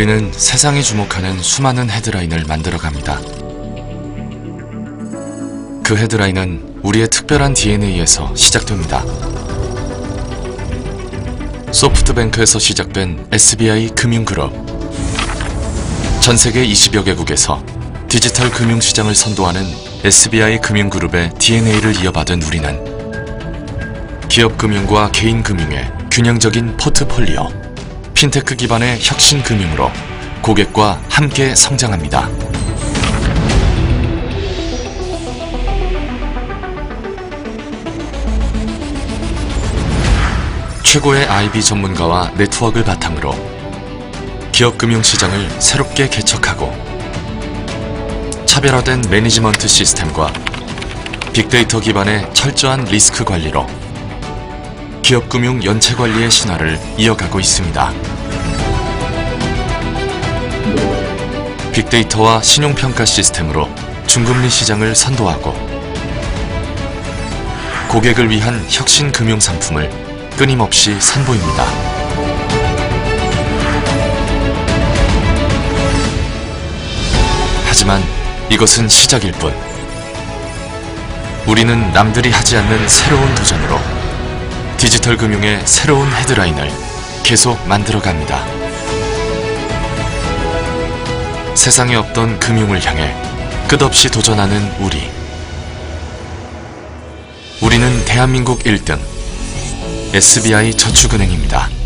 우리는 세상이 주목하는 수많은 헤드라인을 만들어 갑니다. 그 헤드라인은 우리의 특별한 DNA에서 시작됩니다. 소프트뱅크에서 시작된 SBI 금융그룹. 전 세계 20여 개국에서 디지털 금융시장을 선도하는 SBI 금융그룹의 DNA를 이어받은 우리는 기업 금융과 개인 금융의 균형적인 포트폴리오, 핀테크 기반의 혁신 금융으로 고객과 함께 성장합니다. 최고의 IB 전문가와 네트워크를 바탕으로 기업 금융 시장을 새롭게 개척하고 차별화된 매니지먼트 시스템과 빅데이터 기반의 철저한 리스크 관리로 기업 금융 연체 관리의 신화를 이어가고 있습니다. 빅데이터와 신용평가 시스템으로 중금리 시장을 선도하고 고객을 위한 혁신 금융 상품을 끊임없이 선보입니다. 하지만 이것은 시작일 뿐. 우리는 남들이 하지 않는 새로운 도전으로 디지털 금융의 새로운 헤드라인을 계속 만들어 갑니다. 세상에 없던 금융을 향해 끝없이 도전하는 우리. 우리는 대한민국 1등 SBI 저축은행입니다.